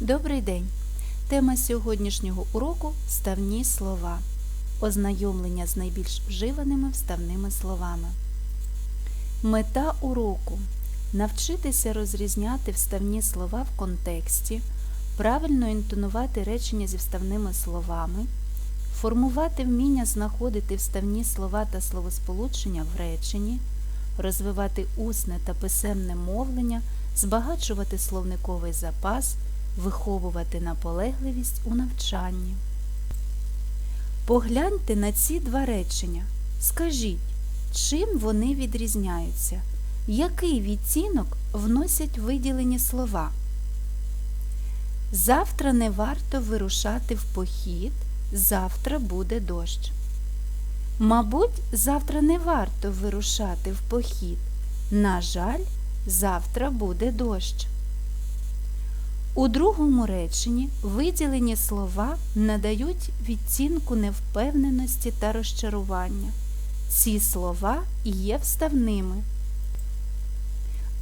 Добрий день! Тема сьогоднішнього уроку вставні слова. Ознайомлення з найбільш вживаними вставними словами. Мета уроку навчитися розрізняти вставні слова в контексті, правильно інтонувати речення зі вставними словами, формувати вміння знаходити вставні слова та словосполучення в реченні, розвивати усне та писемне мовлення, збагачувати словниковий запас виховувати наполегливість у навчанні. Погляньте на ці два речення. Скажіть, чим вони відрізняються? Який відтінок вносять виділені слова? Завтра не варто вирушати в похід, завтра буде дощ. Мабуть, завтра не варто вирушати в похід. На жаль, завтра буде дощ. У другому реченні виділені слова надають відцінку невпевненості та розчарування. Ці слова є вставними.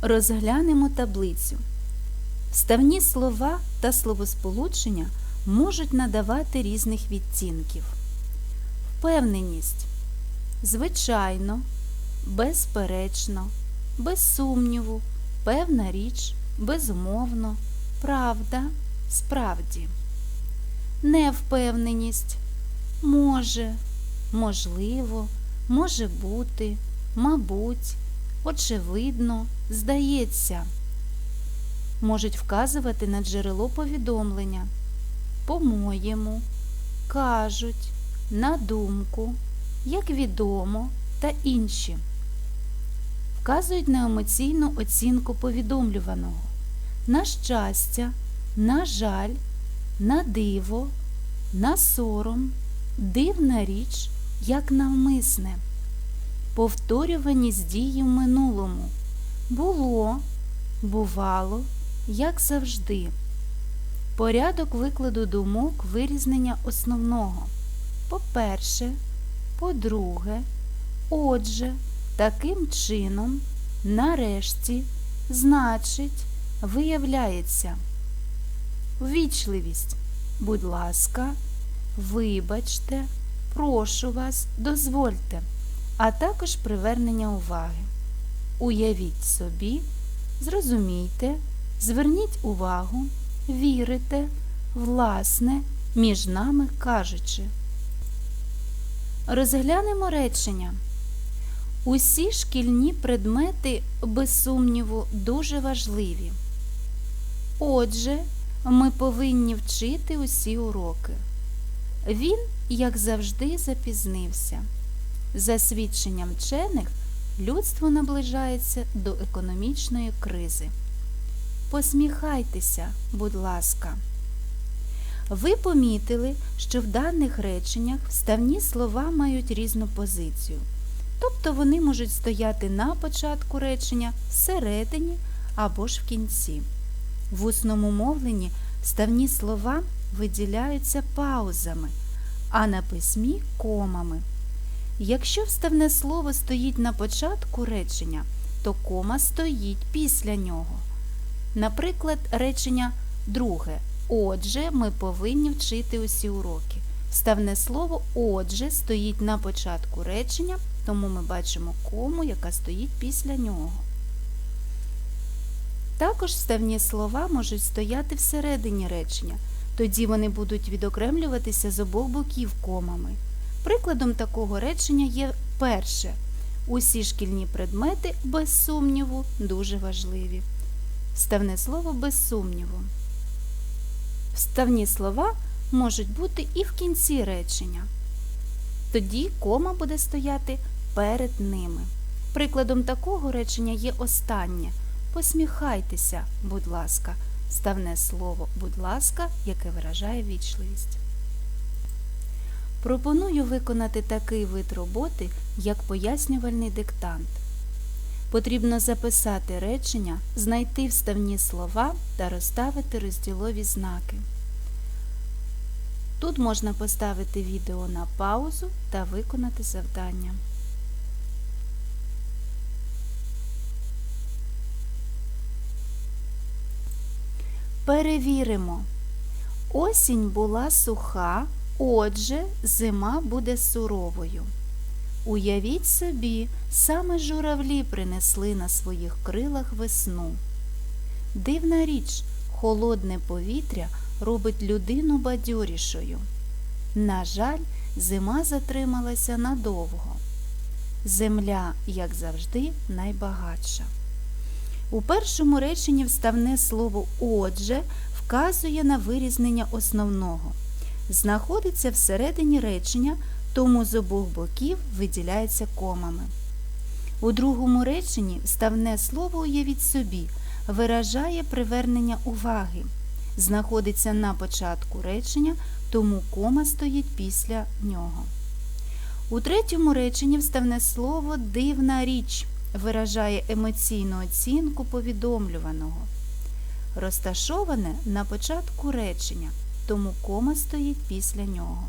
Розглянемо таблицю. Вставні слова та словосполучення можуть надавати різних відцінків. Впевненість. Звичайно, безперечно, без сумніву, певна річ, безумовно. Правда, справді. Невпевненість може, можливо, може бути, мабуть, очевидно, здається. Можуть вказувати на джерело повідомлення. По-моєму, кажуть, на думку, як відомо та інші. Вказують на емоційну оцінку повідомлюваного на щастя, на жаль, на диво, на сором, дивна річ, як навмисне, повторюваність дії в минулому. Було, бувало, як завжди. Порядок викладу думок вирізнення основного. По-перше, по-друге, отже, таким чином, нарешті, значить виявляється ввічливість. Будь ласка, вибачте, прошу вас, дозвольте, а також привернення уваги. Уявіть собі, зрозумійте, зверніть увагу, вірите, власне, між нами кажучи. Розглянемо речення. Усі шкільні предмети, без сумніву, дуже важливі. Отже, ми повинні вчити усі уроки. Він, як завжди, запізнився. За свідченням вчених, людство наближається до економічної кризи. Посміхайтеся, будь ласка. Ви помітили, що в даних реченнях вставні слова мають різну позицію. Тобто вони можуть стояти на початку речення, всередині або ж в кінці. В усному мовленні ставні слова виділяються паузами, а на письмі комами. Якщо вставне слово стоїть на початку речення, то кома стоїть після нього. Наприклад, речення друге. Отже, ми повинні вчити усі уроки. Вставне слово отже стоїть на початку речення, тому ми бачимо кому, яка стоїть після нього. Також вставні слова можуть стояти всередині речення, тоді вони будуть відокремлюватися з обох боків комами. Прикладом такого речення є перше. Усі шкільні предмети, без сумніву, дуже важливі. Вставне слово без сумніву. Вставні слова можуть бути і в кінці речення. Тоді кома буде стояти перед ними. Прикладом такого речення є останнє. Посміхайтеся, будь ласка, ставне слово, будь ласка, яке виражає вічливість. Пропоную виконати такий вид роботи, як пояснювальний диктант. Потрібно записати речення, знайти вставні слова та розставити розділові знаки. Тут можна поставити відео на паузу та виконати завдання. Перевіримо. Осінь була суха, отже, зима буде суровою. Уявіть собі, саме журавлі принесли на своїх крилах весну. Дивна річ, холодне повітря робить людину бадьорішою. На жаль, зима затрималася надовго. Земля, як завжди, найбагатша. У першому реченні вставне слово отже вказує на вирізнення основного. Знаходиться всередині речення, тому з обох боків виділяється комами. У другому реченні вставне слово уявіть собі виражає привернення уваги. Знаходиться на початку речення, тому кома стоїть після нього. У третьому реченні вставне слово дивна річ виражає емоційну оцінку повідомлюваного. Розташоване на початку речення, тому кома стоїть після нього.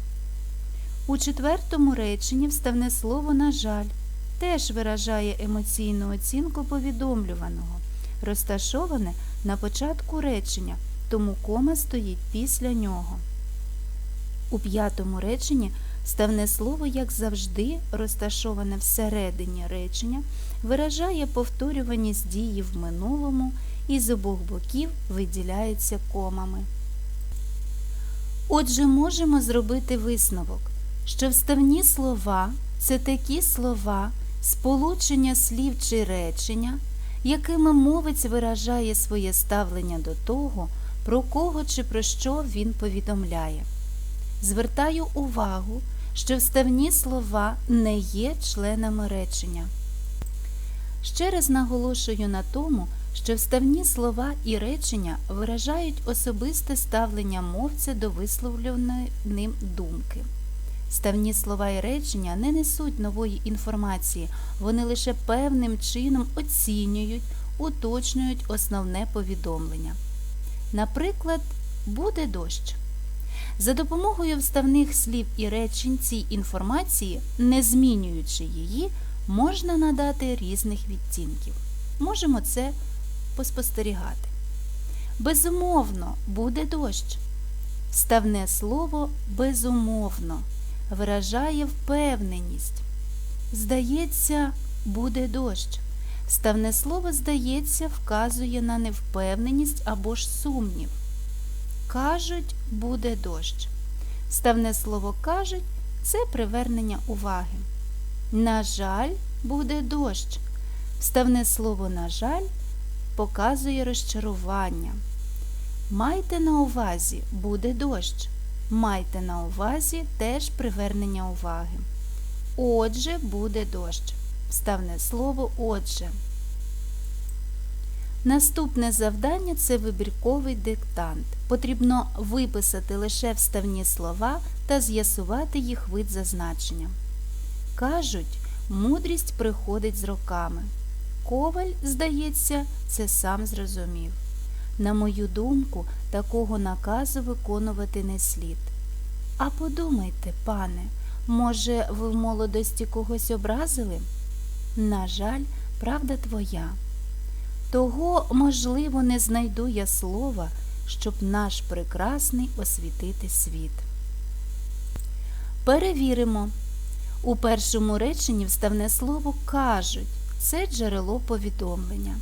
У четвертому реченні вставне слово на жаль теж виражає емоційну оцінку повідомлюваного, розташоване на початку речення, тому кома стоїть після нього. У п'ятому реченні ставне слово, як завжди, розташоване всередині речення, виражає повторюваність дії в минулому і з обох боків виділяється комами. Отже, можемо зробити висновок, що вставні слова це такі слова, сполучення слів чи речення, якими мовець виражає своє ставлення до того, про кого чи про що він повідомляє. Звертаю увагу, що вставні слова не є членами речення. Ще раз наголошую на тому, що вставні слова і речення виражають особисте ставлення мовця до висловленої ним думки. Ставні слова і речення не несуть нової інформації, вони лише певним чином оцінюють, уточнюють основне повідомлення. Наприклад, буде дощ. За допомогою вставних слів і речень цій інформації, не змінюючи її, можна надати різних відтінків. Можемо це поспостерігати. Безумовно, буде дощ. Вставне слово безумовно виражає впевненість. Здається, буде дощ. Вставне слово, здається, вказує на невпевненість або ж сумнів. Кажуть, буде дощ. Вставне слово кажуть це привернення уваги. На жаль, буде дощ. Вставне слово, на жаль, показує розчарування. Майте на увазі, буде дощ. Майте на увазі теж привернення уваги. Отже, буде дощ. Вставне слово отже. Наступне завдання це вибірковий диктант. Потрібно виписати лише вставні слова та з'ясувати їх вид зазначення. Кажуть, мудрість приходить з роками. Коваль, здається, це сам зрозумів. На мою думку, такого наказу виконувати не слід. А подумайте, пане, може, ви в молодості когось образили? На жаль, правда твоя. Того, можливо, не знайду я слова, щоб наш прекрасний освітити світ. Перевіримо. У першому реченні вставне слово кажуть це джерело повідомлення.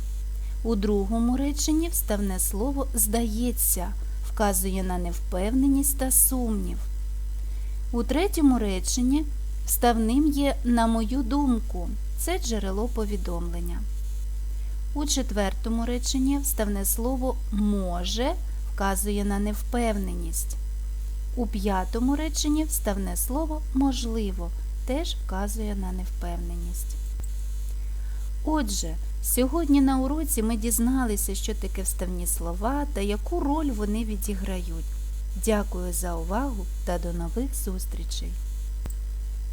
У другому реченні вставне слово здається, вказує на невпевненість та сумнів. У третьому реченні вставним є, на мою думку, це джерело повідомлення. У четвертому реченні вставне слово може вказує на невпевненість. У п'ятому реченні вставне слово можливо теж вказує на невпевненість. Отже, сьогодні на уроці ми дізналися, що таке вставні слова та яку роль вони відіграють. Дякую за увагу та до нових зустрічей!